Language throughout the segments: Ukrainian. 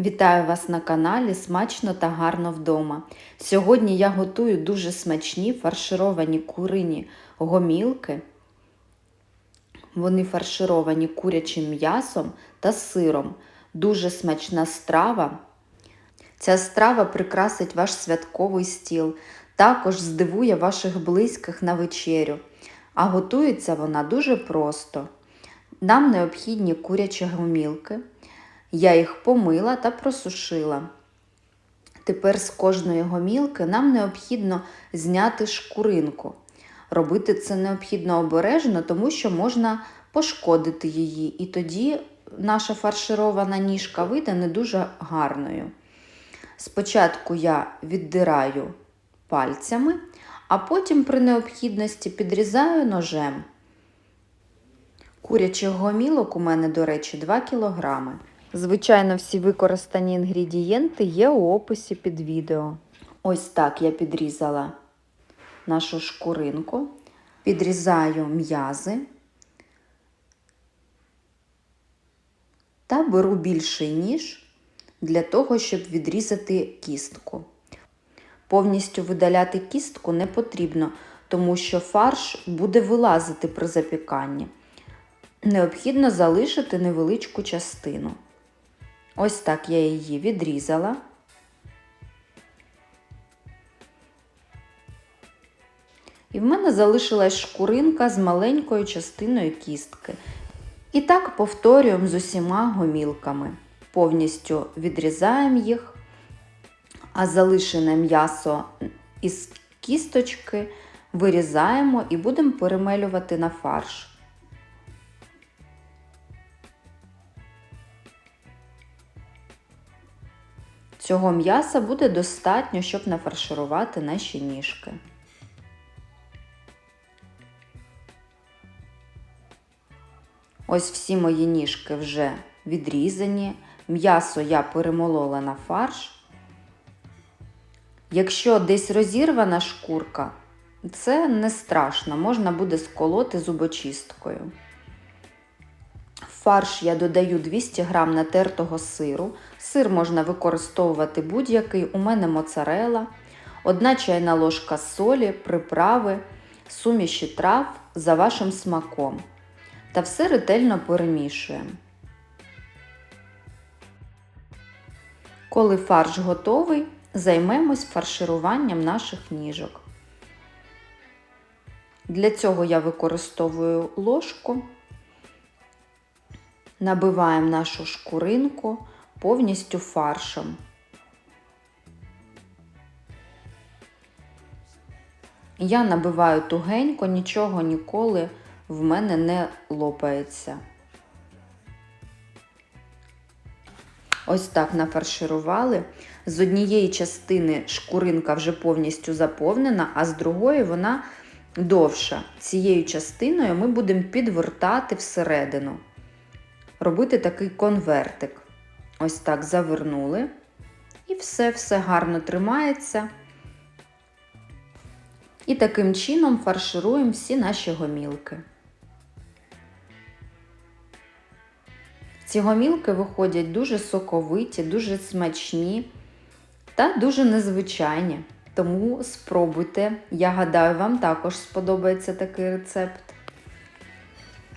Вітаю вас на каналі Смачно та гарно вдома. Сьогодні я готую дуже смачні фаршировані курині гомілки. Вони фаршировані курячим м'ясом та сиром. Дуже смачна страва. Ця страва прикрасить ваш святковий стіл, також здивує ваших близьких на вечерю. А готується вона дуже просто. Нам необхідні курячі гомілки. Я їх помила та просушила. Тепер з кожної гомілки нам необхідно зняти шкуринку. Робити це необхідно обережно, тому що можна пошкодити її, і тоді наша фарширована ніжка вийде не дуже гарною. Спочатку я віддираю пальцями, а потім при необхідності підрізаю ножем. Курячих гомілок у мене, до речі, 2 кілограми. Звичайно, всі використані інгредієнти є у описі під відео. Ось так я підрізала нашу шкуринку, підрізаю м'язи та беру більший ніж для того, щоб відрізати кістку. Повністю видаляти кістку не потрібно, тому що фарш буде вилазити при запіканні. Необхідно залишити невеличку частину. Ось так я її відрізала. І в мене залишилась шкуринка з маленькою частиною кістки. І так повторюємо з усіма гомілками. Повністю відрізаємо їх, а залишене м'ясо із кісточки вирізаємо і будемо перемелювати на фарш. Цього м'яса буде достатньо, щоб нафарширувати наші ніжки. Ось всі мої ніжки вже відрізані. М'ясо я перемолола на фарш. Якщо десь розірвана шкурка, це не страшно, можна буде сколоти зубочисткою. Фарш я додаю 200 г натертого сиру. Сир можна використовувати будь-який, у мене моцарела, 1 чайна ложка солі, приправи, суміші трав за вашим смаком. Та все ретельно перемішуємо. Коли фарш готовий, займемось фаршируванням наших ніжок. Для цього я використовую ложку, набиваємо нашу шкуринку повністю фаршем. Я набиваю тугенько, нічого ніколи в мене не лопається. Ось так нафарширували. З однієї частини шкуринка вже повністю заповнена, а з другої вона довша. Цією частиною ми будемо підвертати всередину, робити такий конвертик. Ось так завернули. І все-все гарно тримається. І таким чином фаршируємо всі наші гомілки. Ці гомілки виходять дуже соковиті, дуже смачні та дуже незвичайні. Тому спробуйте, я гадаю, вам також сподобається такий рецепт.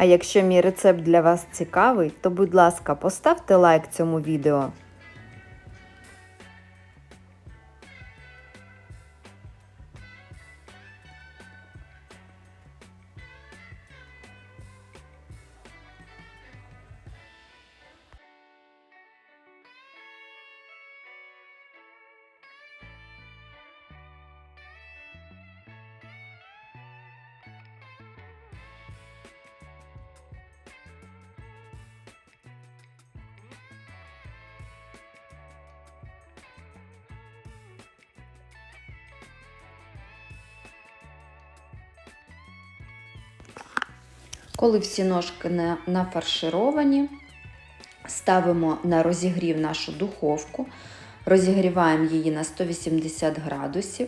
А якщо мій рецепт для вас цікавий, то будь ласка, поставте лайк цьому відео. Коли всі ножки на- нафаршировані, ставимо на розігрів нашу духовку, розігріваємо її на 180 градусів.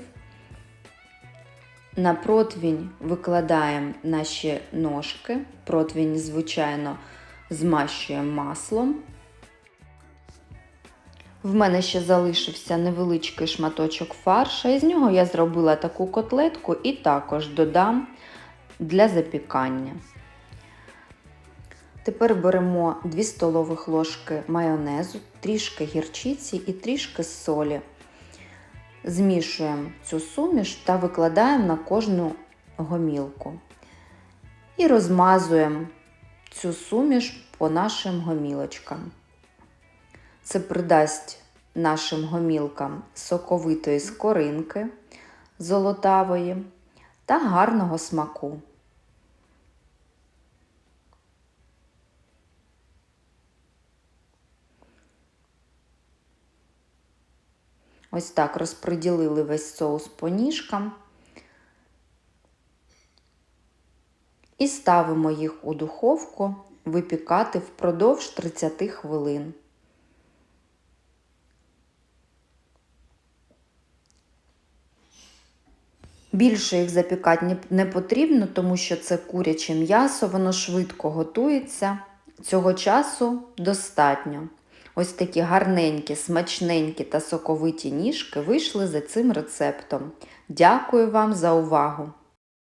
На противінь викладаємо наші ножки. Противінь, звичайно, змащуємо маслом. В мене ще залишився невеличкий шматочок фарша, і з нього я зробила таку котлетку і також додам для запікання. Тепер беремо 2 столових ложки майонезу, трішки гірчиці і трішки солі. Змішуємо цю суміш та викладаємо на кожну гомілку. І розмазуємо цю суміш по нашим гомілочкам. Це придасть нашим гомілкам соковитої скоринки золотавої та гарного смаку. Ось так розподілили весь соус по ніжкам. І ставимо їх у духовку випікати впродовж 30 хвилин. Більше їх запікати не- потрібно, тому що це куряче м'ясо, воно швидко готується. Цього часу достатньо. Ось такі гарненькі, смачненькі та соковиті ніжки вийшли за цим рецептом. Дякую вам за увагу!